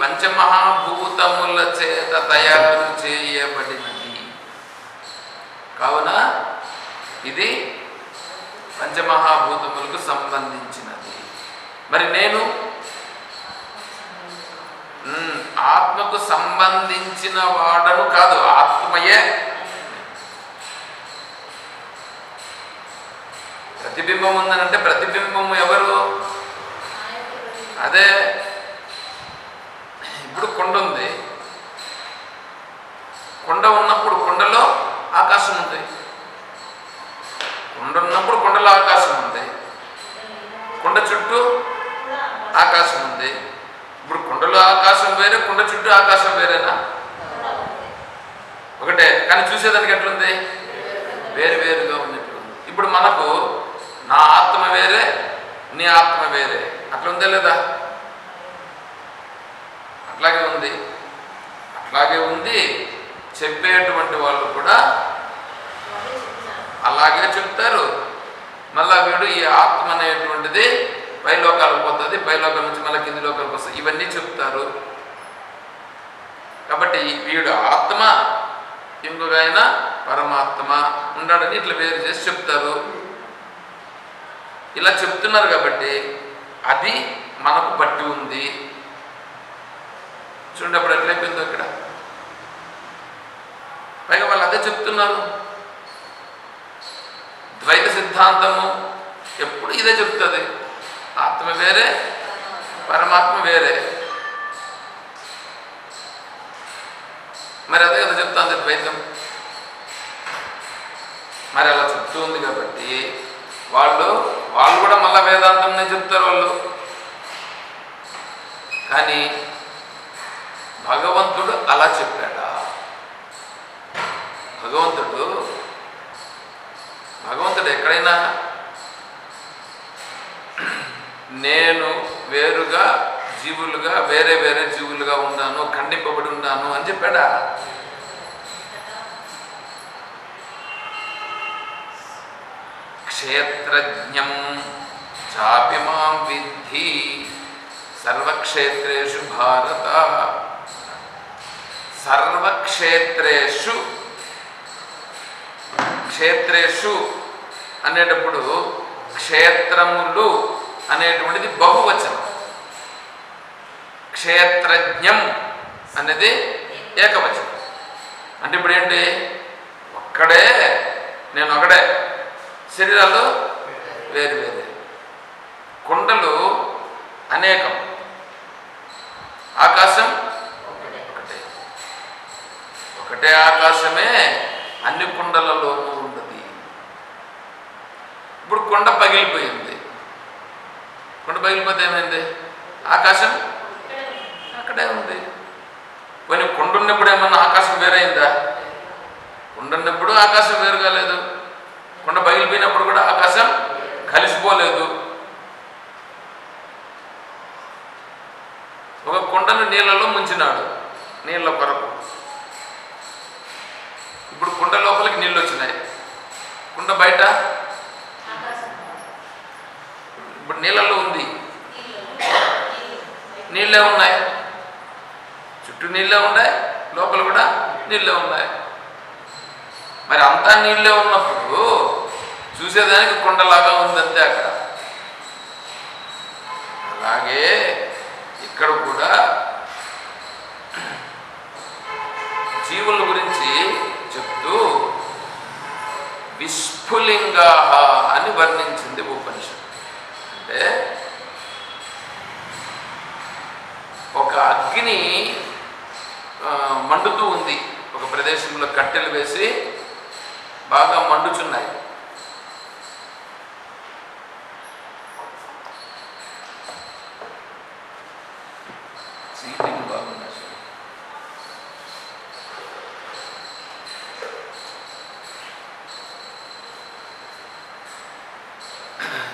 పంచమహాభూతముల చేత తయారు చేయబడినది. కావున ఇది పంచమహాభూతములకు సంబంధించినది. మరి నేను ఆత్మకు సంబంధించిన వాడను కాదు ఆత్మయే. ప్రతిబింబం ఉందనంటే ప్రతిబింబం ఎవరు? అదే. ఇప్పుడు కొండ ఉంది. కొండ ఉన్నప్పుడు కొండలో ఆకాశం ఉంది. కొండ ఉన్నప్పుడు కొండలో ఆకాశం ఉంది. కొండ చుట్టూ ఆకాశం ఉంది. ఇప్పుడు కొండలో ఆకాశం వేరే కొండ చుట్టూ ఆకాశం వేరేనా? ఒకటే కానీ చూసేదానికి ఎట్లుంది? వేరు వేరుగా ఉన్నట్లు ఉంది ఇప్పుడు మనకు నా ఆత్మ వేరే నీ ఆత్మ వేరే. అట్లా ఉందా లేదా? అట్లాగే ఉంది. అట్లాగే ఉంది. చెప్పేటువంటి వాళ్ళు కూడా అలాగే చెప్తారు. మళ్ళా వీడు ఈ ఆత్మ అనేటువంటిది పైలోకాలకు పోతుంది. పైలోకం నుంచి మళ్ళీ కింది లోకాలకు వస్తుంది. ఇవన్నీ చెప్తారు. కాబట్టి వీడు ఆత్మ ఇంకొక ఆయన పరమాత్మ ఉన్నాడని ఇట్లా వేరు చేసి చెప్తారు. ఇలా చెప్తున్నారు కాబట్టి అది మనకు పట్టి ఉంది. చూడండి అప్పుడు ఎట్లయిపోయిందో ఇక్కడ? పైగా వాళ్ళు అదే చెప్తున్నారు. ద్వైత సిద్ధాంతము ఎప్పుడు ఇదే చెప్తుంది. ఆత్మ వేరే పరమాత్మ వేరే. మరి అదే కదా చెప్తుంది ద్వైతం. మరి అలా చెప్తూ ఉంది కాబట్టి వాళ్ళు వాళ్ళు కూడా మళ్ళా వేదాంతంనే చెప్తారు వాళ్ళు. కానీ భగవంతుడు అలా చెప్పాడా? భగవంతుడు భగవంతుడు ఎక్కడైనా నేను వేరుగా జీవులుగా వేరే వేరే జీవులుగా ఉన్నాను ఖండింపబడి ఉన్నాను అని చెప్పాడా? క్షేత్రజ్ఞం చాపి మాం విద్ధి సర్వక్షేత్రేషు భారత. సర్వక్షేత్రేషు. క్షేత్రేషు అనేటప్పుడు క్షేత్రములు అనేటువంటిది బహువచనం. క్షేత్రజ్ఞం అనేది ఏకవచనం. అంటే ఇప్పుడు ఏంటి ఒక్కడే నేను ఒకడే శరీరాలు వేరు వేరు కుండలు అనేకం. ఆకాశం ఒకటే ఒకటే ఆకాశమే అన్ని కుండలలోనూ ఉన్నది ఇప్పుడు కొండ పగిలిపోయింది. కొండ పగిలిపోతే ఏమైంది? ఆకాశం అక్కడే ఉంది. కొన్ని కొండ ఉన్నప్పుడు ఏమన్నా ఆకాశం వేరైందా? కొండ ఉన్నప్పుడు ఆకాశం వేరు కాలేదు. కొండ పగిలిపోయినప్పుడు కూడా ఆకాశం కలిసిపోలేదు. ఒక కొండను నీళ్ళలో ముంచినాడు. నీళ్ళ కొరకు. ఇప్పుడు కుండ లోపలికి నీళ్ళు వచ్చినాయి. కుండ బయట? ఇప్పుడు నీళ్ళలో ఉంది. నీళ్ళే ఉన్నాయి. చుట్టూ నీళ్ళే ఉన్నాయి. లోపల కూడా నీళ్ళే ఉన్నాయి. మరి అంతా నీళ్ళే ఉన్నప్పుడు చూసేదానికి కొండలాగా ఉందంతే అక్కడ. అలాగే ఇక్కడ కూడా జీవుల గురించి చెప్తూ విస్ఫులింగా అని వర్ణించింది ఉపనిషత్ అంటే ఒక అగ్ని మండుతూ ఉంది. ఒక ప్రదేశంలో కట్టెలు వేసి బాగా మండుచున్నాయి సీటింగ్ బాగుంది అసలు.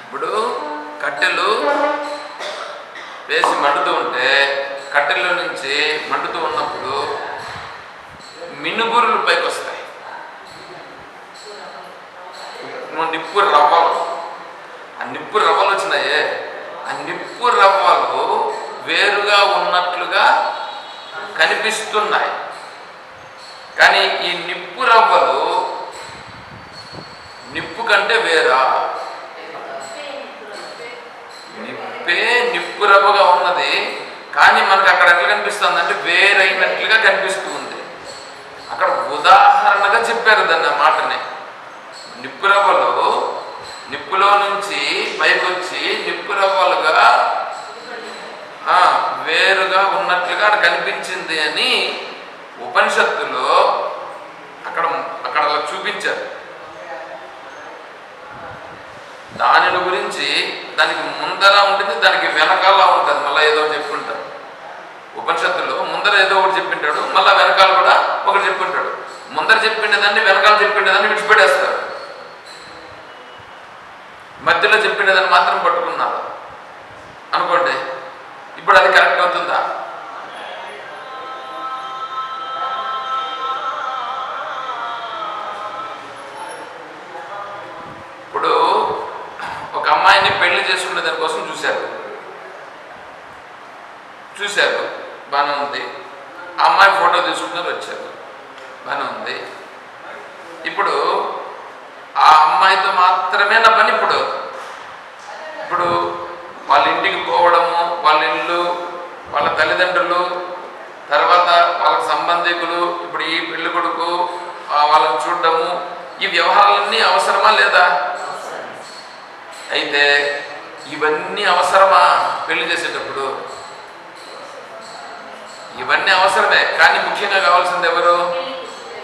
ఇప్పుడు కట్టెలు వేసి మండుతూ ఉంటే కట్టెల్లో నుంచి మండుతూ ఉన్నప్పుడు మినుగురులు పైకి వస్తాయి. నిప్పు రవ్వలు. ఆ నిప్పు రవ్వలు వచ్చినాయే. ఆ నిప్పు రవ్వలు వేరుగా ఉన్నట్లుగా కనిపిస్తున్నాయి. కానీ ఈ నిప్పు రవ్వలు నిప్పు కంటే వేరా? నిప్పే నిప్పు రవ్వగా ఉన్నది కానీ మనకు అక్కడ ఎట్లా కనిపిస్తుంది అంటే వేరైనట్లుగా కనిపిస్తూ ఉంది. అక్కడ ఉదాహరణగా చెప్పారు దాన్ని ఆ మాటని. నిప్పురవ్వలు నిప్పులో నుంచి పైకొచ్చి నిప్పు రవ్వలుగా వేరుగా ఉన్నట్లుగా అక్కడ కనిపించింది అని ఉపనిషత్తులో అక్కడ అక్కడ అలా చూపించారు. దానిని గురించి దానికి ముందర ఉంటుంది దానికి వెనకాల ఉంటుంది. మళ్ళీ ఏదో చెప్పుంటారు ఉపనిషత్తులో ముందర ఏదో ఒకటి చెప్పింటాడు మళ్ళీ వెనకాల కూడా ఒకటి చెప్పుకుంటాడు. ముందర చెప్పిండేదాన్ని వెనకాల చెప్పిండేదాన్ని విడిచిపెట్టేస్తారు. మధ్యలో చెప్పిండేదాన్ని మాత్రం పట్టుకున్నారు. అనుకోండి ఇప్పుడు అది కరెక్ట్ అవుతుందా? అమ్మాయిని పెళ్ళి చేసుకునే దానికోసం చూశారు. చూశారు. బాగానే ఉంది. ఆ అమ్మాయి ఫోటో తీసుకున్నారు వచ్చారు. బాగానే ఉంది. ఇప్పుడు ఆ అమ్మాయితో మాత్రమే నా పని ఇప్పుడు. ఇప్పుడు వాళ్ళ ఇంటికి పోవడము వాళ్ళ ఇల్లు వాళ్ళ తల్లిదండ్రులు తర్వాత వాళ్ళకి సంబంధికులు ఇప్పుడు ఈ పెళ్ళి కొడుకు వాళ్ళని చూడడము ఈ వ్యవహారాలన్నీ అవసరమా లేదా? అయితే ఇవన్నీ అవసరమా పెళ్ళి చేసేటప్పుడు? ఇవన్నీ అవసరమే కానీ ముఖ్యంగా కావాల్సింది ఎవరు?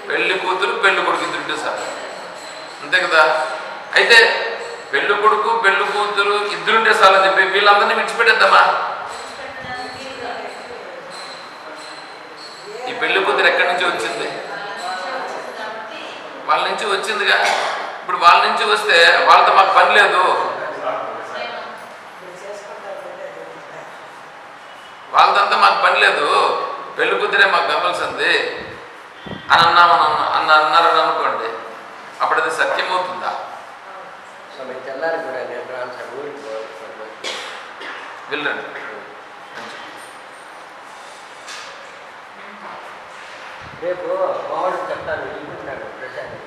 పెళ్ళి కూతురు పెళ్ళి కొడుకు ఇద్దరు సార్ అంతే కదా? అయితే పెళ్ళి కొడుకు పెళ్ళి కూతురు ఇద్దరుంటే అని చెప్పి వీళ్ళందరినీ విడిచిపెట్టేద్దామా? ఈ పెళ్ళి కూతురు ఎక్కడి నుంచి వచ్చింది? వాళ్ళ నుంచి వచ్చిందిగా. ఇప్పుడు వాళ్ళ నుంచి వస్తే వాళ్ళతో మాకు పని లేదు. వాళ్ళదంతా మాకు పని లేదు. పెళ్ళి కూతురే మాకు కావాల్సింది అని అన్నామని అన్న అన్న అన్నారని అనుకోండి. అప్పుడు అది సత్యమవుతుందా వెళ్ళండి. రేపు మావాడికి చెప్తాను ఇంటున్నాడు ప్రశాంత్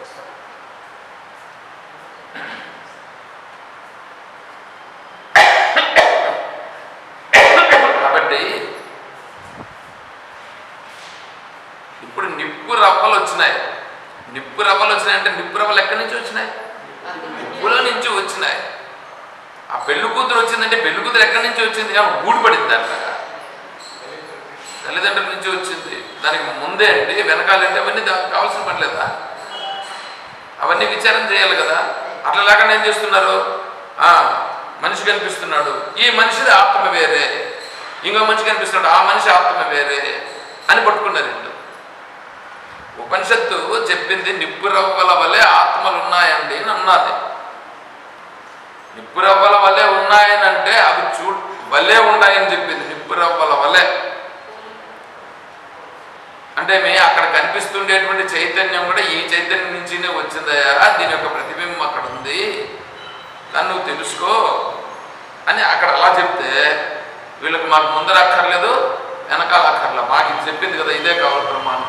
వస్తాను కాబట్టి ఇప్పుడు నిప్పు రవ్వలు వచ్చినాయి నిప్పు రవ్వలు వచ్చినాయంటే నిప్పు రవ్వలు ఎక్కడి నుంచి వచ్చినాయి? నిప్పుల నుంచి వచ్చినాయి. ఆ పెళ్ళి కూతురు వచ్చిందంటే పెళ్ళి కూతురు ఎక్కడి నుంచి వచ్చింది? గూడు పడింది అట్లాగా తల్లిదండ్రుల నుంచి వచ్చింది. దానికి ముందే అంటే వెనకాలంటే అవన్నీ దానికి కావాల్సిన పని అవన్నీ విచారం చేయాలి కదా. అట్లా లేకుండా ఏం చేస్తున్నారు? ఆ, మనిషి కనిపిస్తున్నాడు. ఈ మనిషిది ఆత్మ వేరే. ఇంకో మనిషి కనిపిస్తున్నాడు. ఆ మనిషి ఆత్మ వేరే అని పట్టుకున్నారు ఉపనిషత్తు చెప్పింది నిప్పు రవ్వల వలె ఆత్మలు ఉన్నాయండి అని అన్నది. నిప్పురవ్వల వలె ఉన్నాయని అంటే అవి చూ వలే ఉన్నాయని చెప్పింది నిప్పు రవ్వల వలె. అంటే మే అక్కడ కనిపిస్తుండేటువంటి చైతన్యం కూడా ఈ చైతన్యం నుంచినే వచ్చిందయ్యా దీని యొక్క ప్రతిబింబం అక్కడ ఉంది. దాన్ని నువ్వు తెలుసుకో అని అక్కడ అలా చెప్తే వీళ్ళకి మాకు ముందర అక్కర్లేదు వెనకాల అక్కర్లే. మాకు ఇది చెప్పింది కదా ఇదే కావాలి ప్రమాణం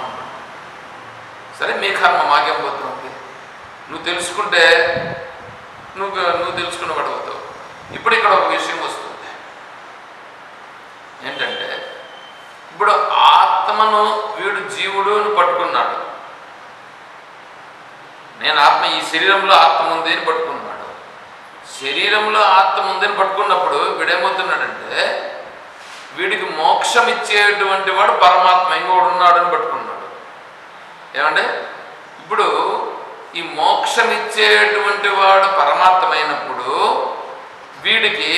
సరే మీ కర్మ మాకేం పోతుంది నువ్వు తెలుసుకుంటే నువ్వు నువ్వు తెలుసుకున్న పడవుతావు ఇప్పుడు ఇక్కడ ఒక విషయం వస్తుంది. ఏంటంటే ఇప్పుడు ఆత్మను వీడు జీవుడు అని పట్టుకున్నాడు. నేను ఆత్మ ఈ శరీరంలో ఆత్మ ఉంది అని పట్టుకున్నాడు. శరీరంలో ఆత్మ ఉంది అని పట్టుకున్నప్పుడు వీడేమవుతున్నాడంటే వీడికి మోక్షం ఇచ్చేటువంటి వాడు పరమాత్మ ఇంకోడు ఉన్నాడు అని పట్టుకున్నాడు. ఏమంటే ఇప్పుడు ఈ మోక్షం ఇచ్చేటువంటి వాడు పరమాత్మైనప్పుడు వీడికి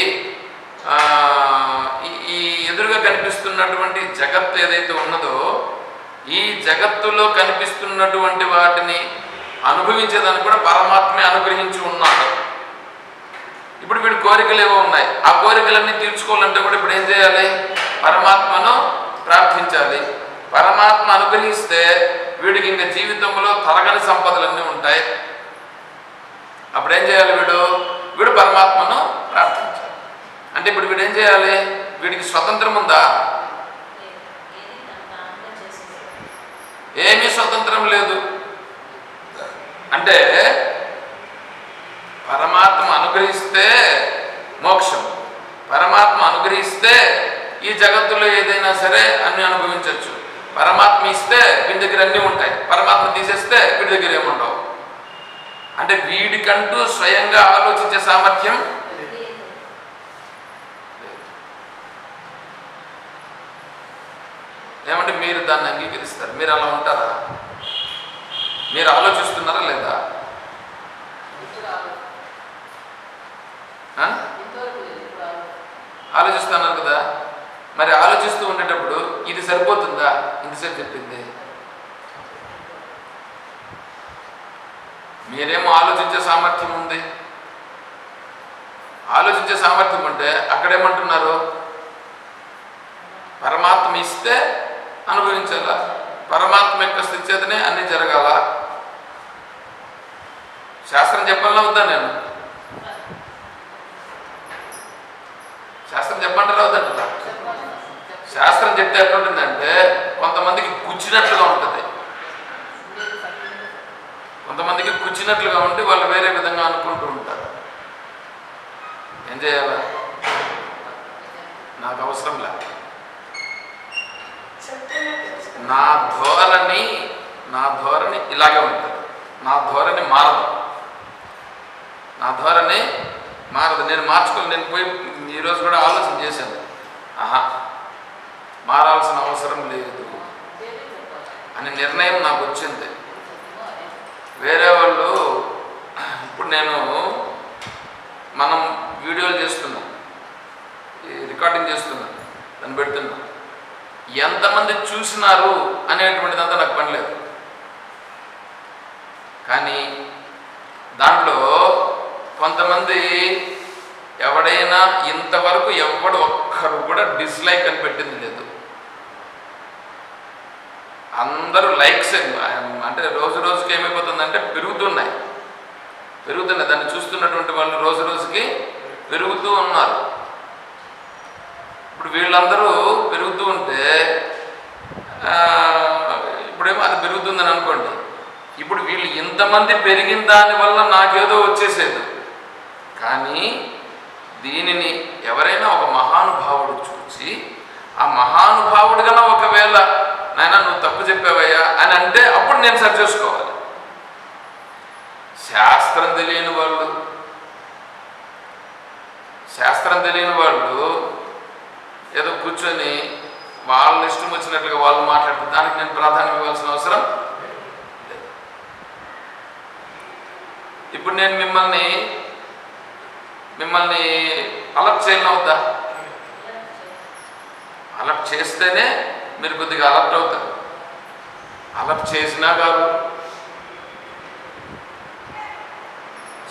ఈ- ఎదురుగా కనిపిస్తున్నటువంటి జగత్తు ఏదైతే ఉన్నదో ఈ జగత్తులో కనిపిస్తున్నటువంటి వాటిని అనుభవించేదానికి కూడా పరమాత్మే అనుగ్రహించి ఉన్నాడు. ఇప్పుడు వీడి కోరికలు ఏవో ఉన్నాయి. ఆ కోరికలన్నీ తీర్చుకోవాలంటే కూడా ఇప్పుడు ఏం చేయాలి? పరమాత్మను ప్రార్థించాలి. పరమాత్మ అనుగ్రహిస్తే వీడికి ఇంకా జీవితంలో తరగని సంపదలన్నీ ఉంటాయి. అప్పుడు ఏం చేయాలి వీడు? వీడు పరమాత్మను ప్రార్థించాలి. అంటే ఇప్పుడు వీడు ఏం చేయాలి? వీడికి స్వతంత్రం ఉందా? ఏమీ స్వతంత్రం లేదు. అంటే పరమాత్మ అనుగ్రహిస్తే మోక్షం. పరమాత్మ అనుగ్రహిస్తే ఈ జగత్తులో ఏదైనా సరే అన్ని అనుభవించవచ్చు పరమాత్మ ఇస్తే వీడి దగ్గర అన్నీ ఉంటాయి. పరమాత్మ తీసేస్తే వీడి దగ్గర ఏముండవు. అంటే వీడికంటూ స్వయంగా ఆలోచించే సామర్థ్యం ఏమంటే మీరు దాన్ని అంగీకరిస్తారు. మీరు అలా ఉంటారా? మీరు ఆలోచిస్తున్నారా లేదా? ఆలోచిస్తున్నారు కదా? మరి ఆలోచిస్తూ ఉండేటప్పుడు ఇది సరిపోతుందా? ఇంతసేపు చెప్పింది. మీరేమో ఆలోచించే సామర్థ్యం ఉంది. ఆలోచించే సామర్థ్యం ఉంటే అక్కడేమంటున్నారు? పరమాత్మ ఇస్తే అనుభవించాల. పరమాత్మ యొక్క స్థితి చేతనే అన్నీ జరగాల. శాస్త్రం చెప్పాలా వద్దా నేను. శాస్త్రం చెప్పంటారా వద్దంటారా శాస్త్రం చెప్తే ఎట్లుంటుందంటే కొంతమందికి గుచ్చినట్లుగా ఉంటుంది. కొంతమందికి గుచ్చినట్లుగా ఉండి వాళ్ళు వేరే విధంగా అనుకుంటూ ఉంటారు. ఏం చేయాలా? నాకు అవసరం లే. నా ధోరణి నా ధోరణి ఇలాగే ఉంటుంది. నా ధోరణి మారదు. నా ధోరణి మారదు. నేను మార్చుకుని. నేను పోయి ఈరోజు కూడా ఆలోచన చేశాను. ఆహా మారాల్సిన అవసరం లేదు అనే నిర్ణయం నాకు వచ్చింది. వేరే వాళ్ళు ఇప్పుడు నేను మనం వీడియోలు చేస్తున్నాం. ఈ రికార్డింగ్ చేస్తున్నాం. దాన్ని పెడుతున్నాం. ఎంతమంది చూసినారు అనేటువంటిదంతా నాకు పని లేదు. కానీ దాంట్లో కొంతమంది ఎవడైనా ఇంతవరకు ఎవడు ఒక్కరు కూడా డిస్లైక్ అని పెట్టింది లేదు. అందరూ లైక్స్ అంటే రోజు రోజుకి ఏమైపోతుందంటే పెరుగుతున్నాయి. పెరుగుతున్నాయి. దాన్ని చూస్తున్నటువంటి వాళ్ళు రోజు రోజుకి పెరుగుతూ ఉన్నారు. ఇప్పుడు వీళ్ళందరూ పెరుగుతూ ఉంటే ఆ, ఇప్పుడేమో అది పెరుగుతుందని అనుకోండి. ఇప్పుడు వీళ్ళు ఇంతమంది పెరిగిన దాని వల్ల నాకేదో వచ్చేసేది. కానీ దీనిని ఎవరైనా ఒక మహానుభావుడు చూసి ఆ మహానుభావుడు కన్నా ఒకవేళ నాయన నువ్వు తప్పు చెప్పావయ్యా అని అంటే అప్పుడు నేను సరి చేసుకోవాలి. శాస్త్రం తెలియని వాళ్ళు శాస్త్రం తెలియని వాళ్ళు ఏదో కూర్చొని వాళ్ళ ఇష్టం వచ్చినట్లుగా వాళ్ళు మాట్లాడుతూ దానికి నేను ప్రాధాన్యం ఇవ్వాల్సిన అవసరం ఇప్పుడు నేను మిమ్మల్ని మిమ్మల్ని అలర్ట్ చేయాలని అవుతా అలర్ట్ చేస్తేనే మీరు కొద్దిగా అలర్ట్ అవుతారు. అలర్ట్ చేసినా కాదు.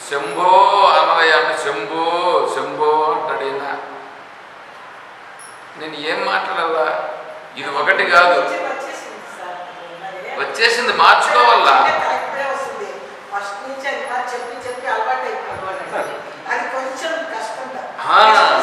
శంభో అనవయ్య అంటే శంభో శంభో అంటాడు ఈయన. నేను ఏం మాట్లాడాలా? ఇది ఒకటి కాదు. వచ్చేసింది మార్చుకోవాలా? ஆ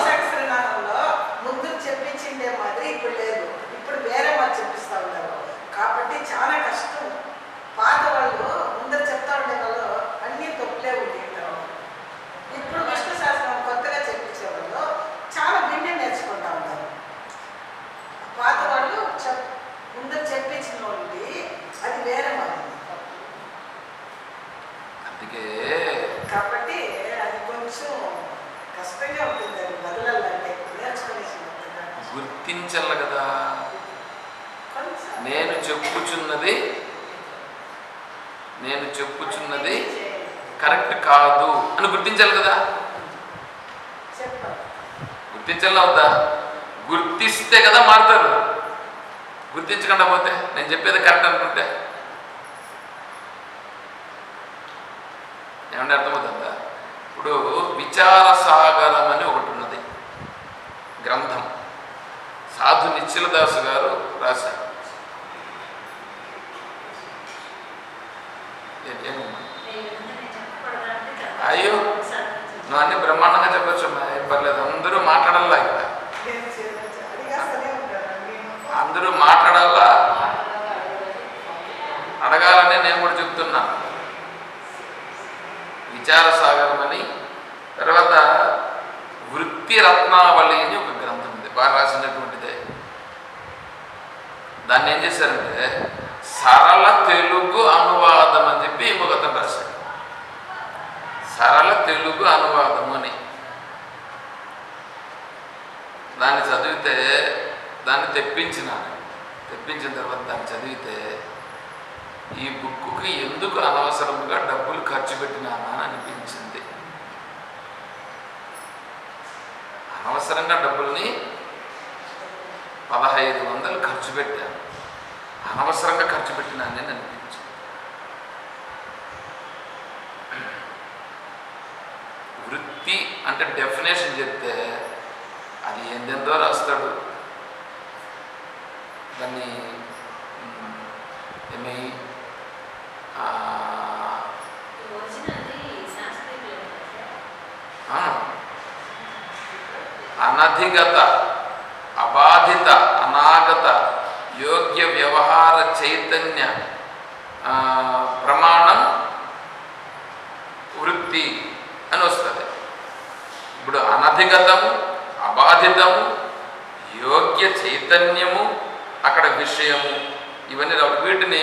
చెప్పుచున్నది కరెక్ట్ కాదు అని గుర్తించాలి కదా? గుర్తించాలి అవుతా గుర్తిస్తే కదా మారుతారు. గుర్తించకుండా పోతే నేను చెప్పేది కరెక్ట్ అనుకుంటే. ఏమంటే అర్థమవుతుందా? ఇప్పుడు విచార సాగరం అని ఒకటి ఉన్నది. గ్రంథం. సాధు నిశ్చలదాసు గారు రాశారు ఏ- ఏమమ్మా? అయ్యో. నువ్వు అన్ని బ్రహ్మాండంగా చెప్పొచ్చు ఏం పర్లేదు. అందరూ మాట్లాడాలి ఇక్కడ? అందరూ మాట్లాడాలా? అడగాలని నేను కూడా చెప్తున్నా. విచార సాగరం అని తర్వాత వృత్తి రత్నావళి అని ఒక గ్రంథం ఉంది బాగా రాసినటువంటిదే. దాన్ని ఏం చేశారంటే సరళ తెలుగు అనువాదం అని చెప్పి ఇంకొక అతను రాశాడు. సరళ తెలుగు అనువాదము అని దాన్ని చదివితే దాన్ని తెప్పించినాను. తెప్పించిన తర్వాత దాన్ని చదివితే ఈ బుక్కి ఎందుకు అనవసరంగా డబ్బులు ఖర్చు పెట్టినానా అని అనిపించింది. అనవసరంగా డబ్బుల్ని పదహైదు వందలు ఖర్చు పెట్టాను. అనవసరంగా ఖర్చు పెట్టినానని అనిపించింది. వృత్తి అంటే డెఫినేషన్ చెప్తే అది ఎందెందో రాస్తాడు. దాన్ని ఏమి? అనధిగత అబాధిత అనాగత యోగ్య వ్యవహార చైతన్య ప్రమాణం వృత్తి అని వస్తుంది. ఇప్పుడు అనధిగతము అబాధితము యోగ్య చైతన్యము అక్కడ విషయము ఇవన్నీ వీటిని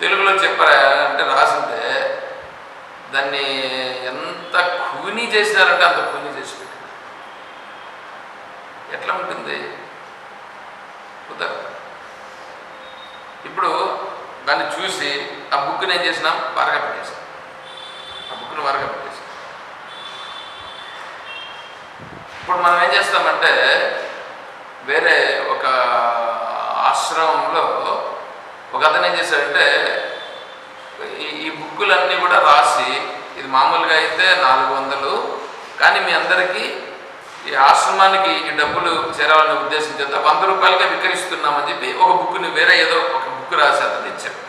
తెలుగులో చెప్పారా అంటే రాసింటే దాన్ని ఎంత కూని చేసినారంటే అంత కూని చేసి ఎట్లా ఉంటుంది? కుదరదు ఇప్పుడు దాన్ని చూసి ఆ బుక్ని ఏం చేసినాం? వరగా పెట్టేసాం ఆ బుక్ను వరగా పెట్టేసాం ఇప్పుడు మనం ఏం చేస్తామంటే వేరే ఒక ఆశ్రమంలో ఒక అతను ఏం చేశాడంటే ఈ ఈ బుక్కులన్నీ కూడా రాసి ఇది మామూలుగా అయితే నాలుగు వందలు కానీ మీ అందరికీ ఈ ఆశ్రమానికి ఈ డబ్బులు చేరాలనే ఉద్దేశం చేత వంద రూపాయలుగా విక్రయిస్తున్నామని చెప్పి ఒక బుక్ని వేరే ఏదో ఒక బుక్ రాసి అతను ఇచ్చాడు.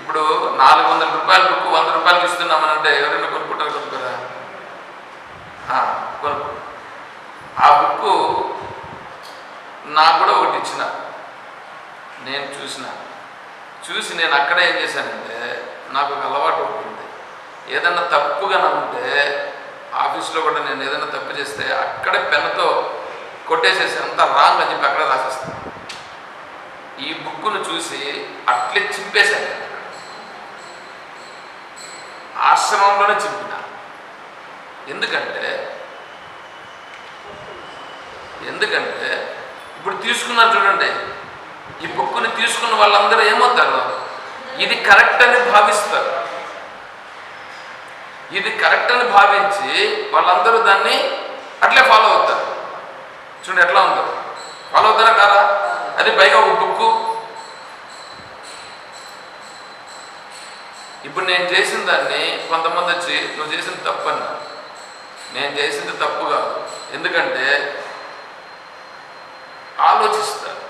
ఇప్పుడు నాలుగు వందల రూపాయల బుక్ వంద రూపాయలకి ఇస్తున్నామని అంటే ఎవరైనా కొనుక్కుంటారు కొనుక్కోరా కొనుక్కో. ఆ బుక్కు నాకు కూడా ఒకటి ఇచ్చిన. నేను చూసిన. చూసి నేను అక్కడ ఏం చేశానంటే నాకు ఒక అలవాటు ఒకటి ఉంది. ఏదన్నా తప్పుగా ఉంటే ఆఫీస్లో కూడా నేను ఏదైనా తప్పు చేస్తే అక్కడే పెన్నుతో కొట్టేసేసి అంత రాంగ్ అని చెప్పి అక్కడే రాసేస్తాను ఈ బుక్కును చూసి అట్లే చింపేశాను. ఆశ్రమంలోనే చింపిన. ఎందుకంటే ఎందుకంటే ఇప్పుడు తీసుకున్నారు చూడండి. ఈ బుక్ని తీసుకున్న వాళ్ళందరూ ఏమవుతారు? ఇది కరెక్ట్ అని భావిస్తారు. ఇది కరెక్ట్ అని భావించి వాళ్ళందరూ దాన్ని అట్లే ఫాలో అవుతారు. చూడండి ఎట్లా ఉందో. ఫాలో అవుతారా కాదా? అది పైగా ఒక బుక్కు. ఇప్పుడు నేను చేసిన దాన్ని కొంతమంది వచ్చి నువ్వు చేసిన తప్పన్నా నేను చేసింది తప్పు కాదు. ఎందుకంటే ఆలోచిస్తాడు.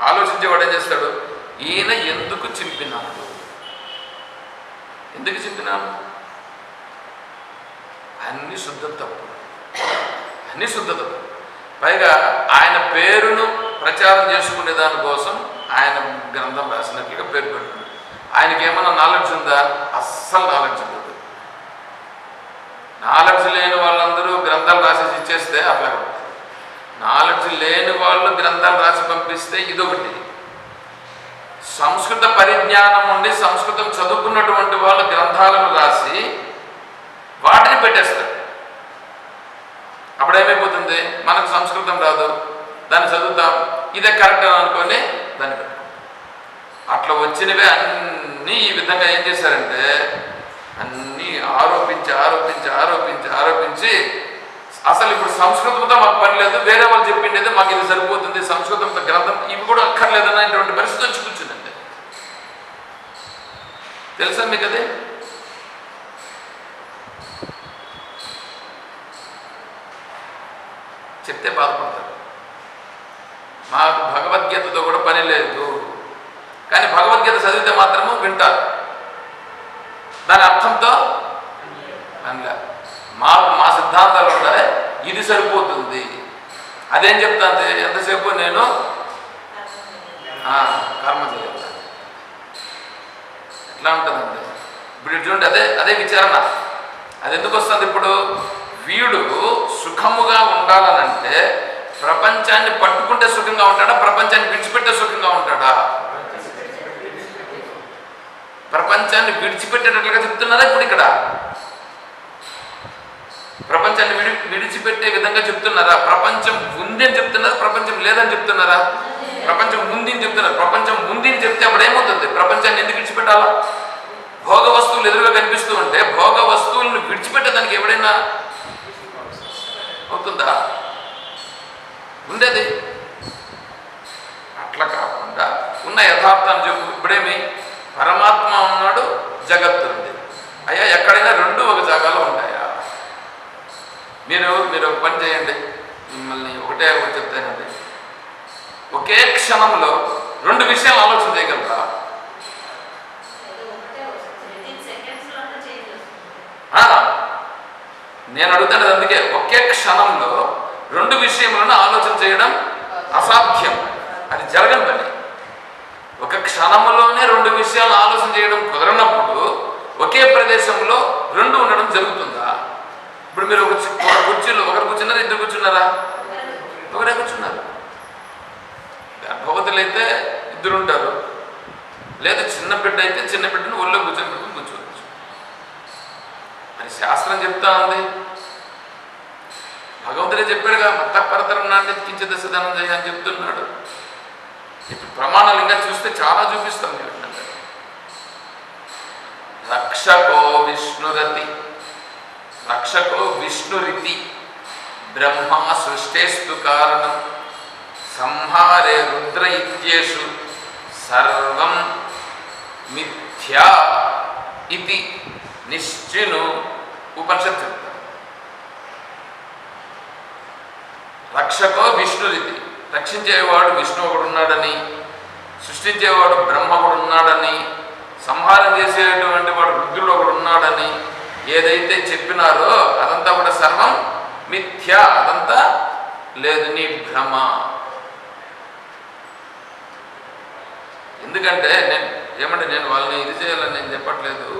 ఆలోచించేవాడు ఏం చేస్తాడు? ఈయన ఎందుకు చింపినాడు? ఎందుకు చింపినాను అన్ని శుద్ధ తప్పు. అన్ని శుద్ధ తప్పు. పైగా ఆయన పేరును ప్రచారం చేసుకునే దానికోసం ఆయన గ్రంథం రాసినట్లుగా పేరు పెట్టుకున్నాడు ఆయనకి ఏమైనా నాలెడ్జ్ ఉందా? అస్సలు నాలెడ్జ్ ఉంది నాలెడ్జ్ లేని వాళ్ళందరూ గ్రంథాలు రాసి ఇచ్చేస్తే అట్లా నాలెడ్జ్ లేని వాళ్ళు గ్రంథాలు రాసి పంపిస్తే ఇదొకటి. సంస్కృత పరిజ్ఞానం ఉండి సంస్కృతం చదువుకున్నటువంటి వాళ్ళు గ్రంథాలను రాసి వాటిని పెట్టేస్తారు. అప్పుడు ఏమైపోతుంది మనకు సంస్కృతం రాదు. దాన్ని చదువుతాం. ఇదే కరెక్ట్ అని అనుకొని దాన్ని పెట్టుకుంటాం. అట్లా వచ్చినవే అన్నీ ఈ విధంగా ఏం చేశారంటే అన్నీ ఆరోపించి ఆరోపించి ఆరోపించి ఆరోపించి అసలు ఇప్పుడు సంస్కృతంతో మాకు పని లేదు వేరే వాళ్ళు చెప్పిండేది మాకు ఇది సరిపోతుంది సంస్కృతంతో గ్రంథం ఇవి కూడా అక్కర్లేదనేటువంటి పరిస్థితి వచ్చి కూర్చుందండి. తెలుసా మీకు అదే? చెప్తే బాధపడతారు. మాకు భగవద్గీతతో కూడా పని లేదు. కానీ భగవద్గీత చదివితే మాత్రము వింటారు. దాని అర్థంతో పనిలే మా మా సిద్ధాంతాలు ఉంటాయి ఇది సరిపోతుంది. అదేం చెప్తాంది? ఎంతసేపు నేను? కర్మ చేయాలి. ఎట్లా ఉంటుందండి? ఇప్పుడు ఇటువంటి అదే అదే విచారణ. అది ఎందుకు వస్తుంది ఇప్పుడు? వీడు సుఖముగా ఉండాలనంటే ప్రపంచాన్ని పట్టుకుంటే సుఖంగా ఉంటాడా? ప్రపంచాన్ని విడిచిపెట్టే సుఖంగా ఉంటాడా? ప్రపంచాన్ని విడిచిపెట్టేటట్లుగా చెప్తున్నారా ఇప్పుడు ఇక్కడ? ప్రపంచాన్ని విడి విడిచిపెట్టే విధంగా చెప్తున్నారా? ప్రపంచం ఉంది అని చెప్తున్నారా? ప్రపంచం లేదని చెప్తున్నారా? ప్రపంచం ఉంది అని చెప్తున్నారు? ప్రపంచం ఉంది అని చెప్తే అప్పుడు ఏమవుతుంది? ప్రపంచాన్ని ఎందుకు విడిచిపెట్టాలా? భోగ వస్తువులు ఎదురుగా కనిపిస్తూ ఉంటే భోగ వస్తువులను విడిచిపెట్టేదానికి ఎవడైనా అవుతుందా? ఉండేది. అట్లా కాకుండా ఉన్న యథార్థాన్ని చెప్పు. ఇప్పుడేమి? పరమాత్మ ఉన్నాడు జగత్తు ఉంది. అయ్యా ఎక్కడైనా రెండు ఒక జాగాలో ఉంటాయా? మీరు మీరు ఒక పని చేయండి. మిమ్మల్ని ఒకటే ఒకటి చెప్తానండి. ఒకే క్షణంలో రెండు విషయాలు ఆలోచన చేయగలరా? నేను అడుగుతాను అందుకే. ఒకే క్షణంలో రెండు విషయములను ఆలోచన చేయడం అసాధ్యం. అది జరగని పని. ఒక క్షణంలోనే రెండు విషయాలు ఆలోచన చేయడం కుదరనప్పుడు ఒకే ప్రదేశంలో రెండు ఉండడం జరుగుతుందా? ఇప్పుడు మీరు ఒక కుర్చీలో ఒకరు కూర్చున్నారా ఇద్దరు కూర్చున్నారా? ఒకరే కూర్చున్నారు. గర్భవతులు అయితే ఇద్దరు ఉంటారు. లేదా చిన్న బిడ్డ అయితే చిన్న బిడ్డను ఒళ్ళో కూర్చొని పెట్టుకుని కూర్చోవచ్చు. అని శాస్త్రం చెప్తా ఉంది. భగవంతుడే చెప్పాడుగా మత పరతరం నాటి కించిత సిద్ధనం చేయ అని చెప్తున్నాడు. ఇప్పుడు ప్రమాణాలు ఇంకా చూస్తే చాలా చూపిస్తాం మీరు. రక్షకో విష్ణురతి. రక్షకో విష్ణురితి. బ్రహ్మ సృష్టేస్తు కారణం. సంహారే రుద్ర ఇత్యేషు. సర్వం మిథ్యా ఇది నిశ్చిను ఉపనిషత్ చెప్తారు. రక్షకో విష్ణురితి. రక్షించేవాడు విష్ణు ఒకడున్నాడని సృష్టించేవాడు బ్రహ్మ ఒకడున్నాడని సంహారం చేసేటువంటి వాడు రుద్రుడు ఒకడు ఉన్నాడని ఏదైతే చెప్పినారో అదంతా కూడా సర్వం మిథ్య అదంతా లేదు నీ భ్రమ. ఎందుకంటే నేను ఏమంటే నేను వాళ్ళని ఇది చేయాలని నేను చెప్పట్లేదు.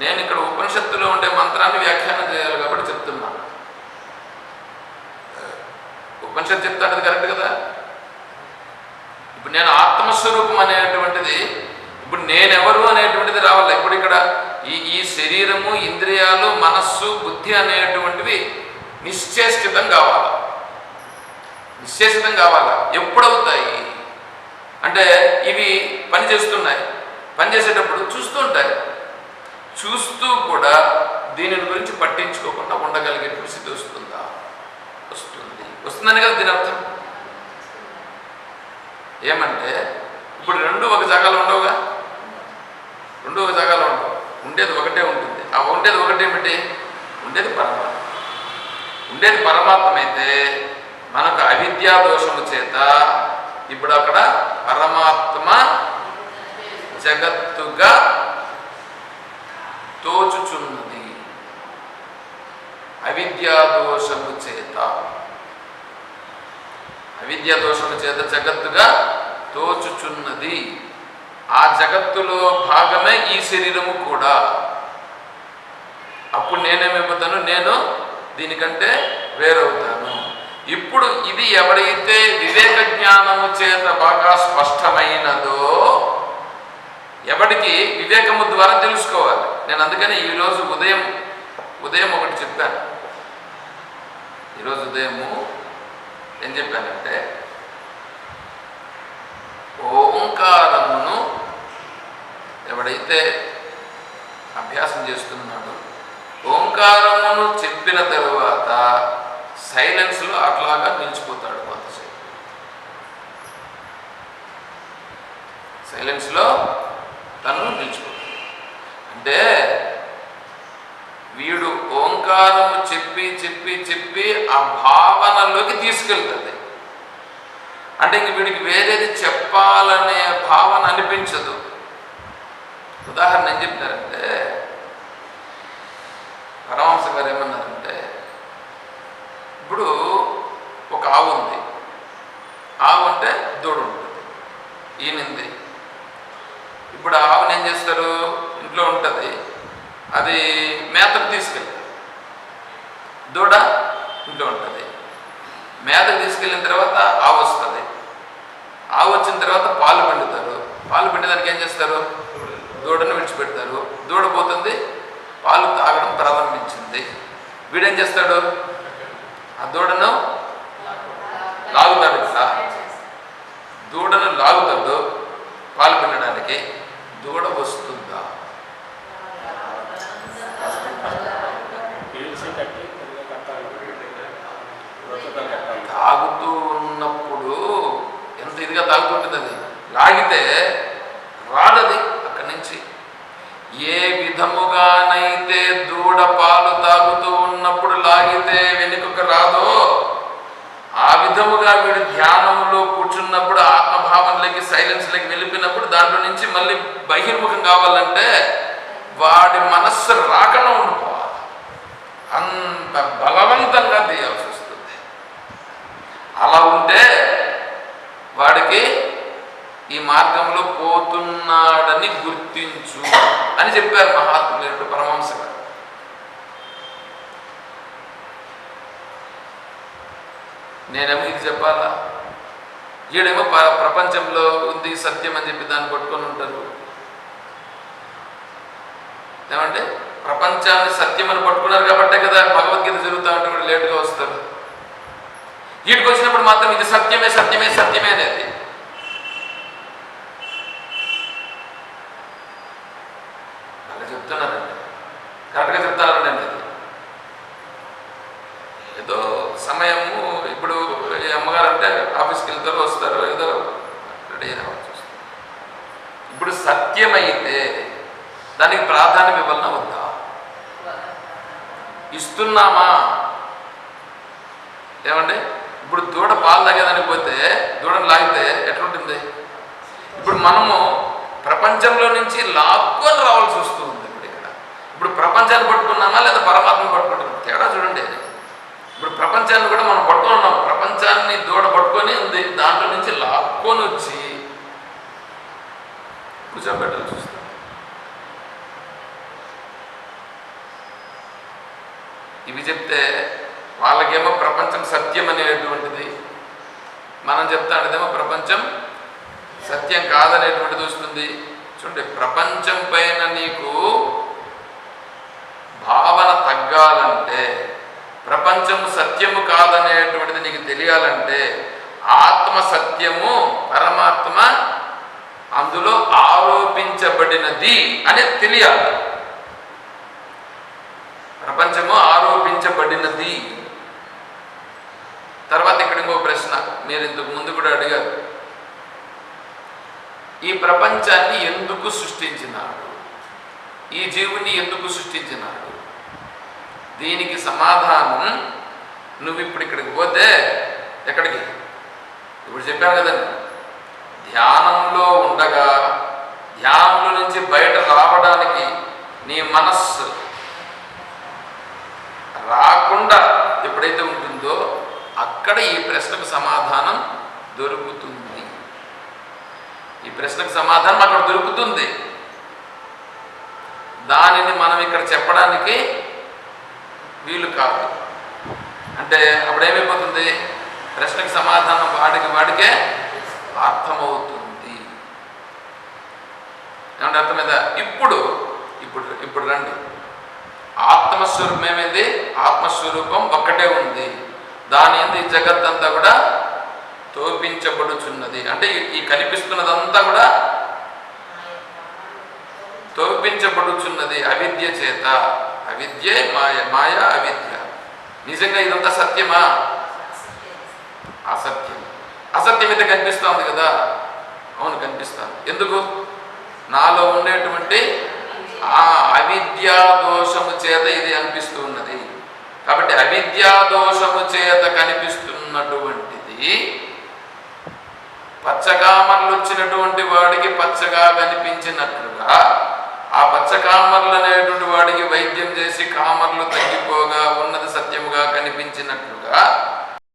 నేను ఇక్కడ ఉపనిషత్తులో ఉండే మంత్రాన్ని వ్యాఖ్యానం చేయాలి కాబట్టి చెప్తున్నాను ఉపనిషత్తు చెప్తాడు అది కరెక్ట్ కదా? ఇప్పుడు నేను ఆత్మస్వరూపం అనేటువంటిది ఇప్పుడు నేనెవరు అనేటువంటిది రావాలి? ఇప్పుడు ఇక్కడ ఈ ఈ శరీరము ఇంద్రియాలు మనస్సు బుద్ధి అనేటువంటివి నిశ్చేష్టితం కావాలి? నిశ్చేషితం కావాలా? ఎప్పుడవుతాయి అంటే ఇవి పని చేస్తున్నాయి. పని చేసేటప్పుడు చూస్తూ ఉంటాయి. చూస్తూ కూడా దీని గురించి పట్టించుకోకుండా ఉండగలిగే పరిస్థితి వస్తుందా? వస్తుంది. వస్తుందని కదా దీని అర్థం? ఏమంటే ఇప్పుడు రెండు ఒక జాగాలో ఉండవుగా? రెండు ఒక జాగాలో ఉండవు. ఉండేది ఒకటే ఉంటుంది. ఆ ఉండేది ఒకటే ఏమిటి? ఉండేది పరమాత్మ. ఉండేది పరమాత్మ అయితే మనకు అవిద్యా దోషము చేత ఇప్పుడు అక్కడ పరమాత్మ జగత్తుగా తోచుచున్నది. అవిద్యా దోషము చేత. అవిద్య దోషము చేత జగత్తుగా తోచుచున్నది. ఆ జగత్తులో భాగమే ఈ శరీరము కూడా. అప్పుడు నేనేమైపోతాను నేను దీనికంటే వేరవుతాను. ఇప్పుడు ఇది ఎవడైతే వివేక జ్ఞానము చేత బాగా స్పష్టమైనదో ఎవడికి వివేకము ద్వారా తెలుసుకోవాలి. నేను అందుకని ఈరోజు ఉదయం ఉదయం ఒకటి చెప్పాను. ఈరోజు ఉదయము ఏం చెప్పానంటే ఓంకారమును ఎవడైతే అభ్యాసం చేస్తున్నాడు ఓంకారమును చెప్పిన తరువాత సైలెన్స్లో అట్లాగా నిలిచిపోతాడు కొంతసేపు. సైలెన్స్లో తను నిలిచిపోతాడు. అంటే వీడు ఓంకారం చెప్పి చెప్పి చెప్పి ఆ భావనలోకి తీసుకెళ్తుంది అంటే ఇంక వీడికి వేరేది చెప్పాలనే భావన అనిపించదు. ఉదాహరణ ఏం చెప్పినారంటే పరమాంస గారు ఏమన్నారంటే ఇప్పుడు ఒక ఆవు ఉంది. ఆవు అంటే దూడు ఉంటుంది. ఈనింది ఇప్పుడు ఆవుని ఏం చేస్తారు? ఇంట్లో ఉంటుంది. అది మేతకు తీసుకెళ్తారు దూడ ఇంట్లో ఉంటుంది. మేతకు తీసుకెళ్ళిన తర్వాత ఆవు వస్తుంది. ఆవు వచ్చిన తర్వాత పాలు పిండుతారు. పాలు పిండేదానికి ఏం చేస్తారు? దూడను విడిచిపెడతారు. దూడ పోతుంది. పాలు తాగడం ప్రారంభించింది. వీడేం చేస్తాడు? ఆ దూడను లాగుతాడు ఇట్లా దూడను లాగుతాడు పాలు పిండడానికి. దూడ వస్తుందా పీల్చి కట్టి కొద్దిగా కట్టాలి రొట్టెతో కట్టాలి తాగుతూ ఉన్నప్పుడు గట్టిగా తాగుతుంటుంది అది లాగితే రాదది అక్కడి నుంచి. ఏ విధముగానైతే దూడ పాలు తాగుతూ ఉన్నప్పుడు లాగితే వెనుకకు రాదో ఆ విధముగా వీడు ధ్యానంలో కూర్చున్నప్పుడు ఆత్మభావంలోకి సైలెన్స్లోకి వెళ్ళిపోయినప్పుడు దాంట్లో నుంచి మళ్ళీ బహిర్ముఖం కావాలంటే వాడి మనస్సు రాకుండా ఉండిపోవాలి. అంత బలవంతంగా తీయాల్సి వస్తుంది. అలా ఉంటే ఈ మార్గంలో పోతున్నాడని గుర్తించు అని చెప్పారు మహాత్ములు పరమహంస గారు నేనేమో ఇది చెప్పాలా? ఈడేమో ప్రపంచంలో ఉంది సత్యం అని చెప్పి దాన్ని పట్టుకొని ఉంటారు. ఏమంటే ప్రపంచాన్ని సత్యం అని పట్టుకున్నారు కాబట్టే కదా భగవద్గీత జరుగుతూ ఉంటే కూడా లేటుగా వస్తారు. వీటికి వచ్చినప్పుడు మాత్రం ఇది సత్యమే సత్యమే సత్యమే అనేది అలా చెప్తున్నారండి కరెక్ట్గా చెప్తారండి అనేది ఏదో సమయము ఇప్పుడు ఈ అమ్మగారు అంటే ఆఫీస్కి వెళ్తారు వస్తారు ఏదో రెడీ రావాల్సి వస్తుంది ఇప్పుడు సత్యమైతే దానికి ప్రాధాన్యం ఇవ్వాలన్నా వద్దా ఇస్తున్నామా? ఏమండి? ఇప్పుడు దూడ పాలు తాగేదానికి పోతే దూడను లాగితే ఎట్లుంటుంది? ఇప్పుడు మనము ప్రపంచంలో నుంచి లాక్కొని రావాల్సి వస్తుంది ఇప్పుడు ఇక్కడ. ఇప్పుడు ప్రపంచాన్ని పట్టుకున్నామా లేదా పరమాత్మను పట్టుకుంటున్నాం తేడా చూడండి. ఇప్పుడు ప్రపంచాన్ని కూడా మనం పట్టుకున్నాం. ప్రపంచాన్ని దూడ పట్టుకొని ఉంది. దాంట్లో నుంచి లాక్కొని వచ్చి కూర్చోబెట్టాల్సి ఇవి చెప్తే వాళ్ళకేమో ప్రపంచం సత్యం అనేటువంటిది. మనం చెప్తాడేమో ప్రపంచం సత్యం కాదనేటువంటిది వస్తుంది. చూడండి ప్రపంచం పైన నీకు భావన తగ్గాలంటే ప్రపంచం సత్యము కాదనేటువంటిది నీకు తెలియాలంటే ఆత్మ సత్యము పరమాత్మ అందులో ఆరోపించబడినది అనేది తెలియాలి ప్రపంచము పడినది తర్వాత ఇక్కడ ఇంకో ప్రశ్న మీరు ఇంతకు ముందు కూడా అడిగారు. ఈ ప్రపంచాన్ని ఎందుకు సృష్టించినాడు? ఈ జీవుని ఎందుకు సృష్టించినాడు? దీనికి సమాధానం నువ్వు ఇప్పుడు ఇక్కడికి పోతే ఎక్కడికి? ఇప్పుడు చెప్పాను కదండి ధ్యానంలో ఉండగా ధ్యానంలో నుంచి బయట రావడానికి నీ మనస్సు రాకుండా ఎప్పుడైతే ఉంటుందో అక్కడ ఈ ప్రశ్నకు సమాధానం దొరుకుతుంది. ఈ ప్రశ్నకు సమాధానం అక్కడ దొరుకుతుంది. దానిని మనం ఇక్కడ చెప్పడానికి వీలు కాదు. అంటే అప్పుడు ఏమైపోతుంది ప్రశ్నకు సమాధానం వాడికి వాడికే అర్థమవుతుంది. ఏమంటే అర్థమైందా? ఇప్పుడు ఇప్పుడు ఇప్పుడు రండి. ఆత్మస్వరూపం ఏమైంది ఆత్మస్వరూపం ఒక్కటే ఉంది. దాని ఎందు ఈ జగత్తంతా కూడా తోపించబడుచున్నది. అంటే ఈ- కనిపిస్తున్నదంతా కూడా తోపించబడుచున్నది అవిద్య చేత. అవిద్యే మాయ మాయ అవిద్య. నిజంగా ఇదంతా సత్యమా? అసత్యం. అసత్యం అయితే కనిపిస్తుంది కదా. అవును కనిపిస్తుంది. ఎందుకు? నాలో ఉండేటువంటి ఆ అవిద్యా దోషము చేత ఇది అనిపిస్తూ ఉన్నది కాబట్టి అవిద్యా దోషము చేత కనిపిస్తున్నటువంటిది పచ్చకామర్లు వచ్చినటువంటి వాడికి పచ్చగా కనిపించినట్లుగా ఆ పచ్చకామర్లు అనేటువంటి వాడికి వైద్యం చేసి కామర్లు తగ్గిపోగా ఉన్నది సత్యముగా కనిపించినట్లుగా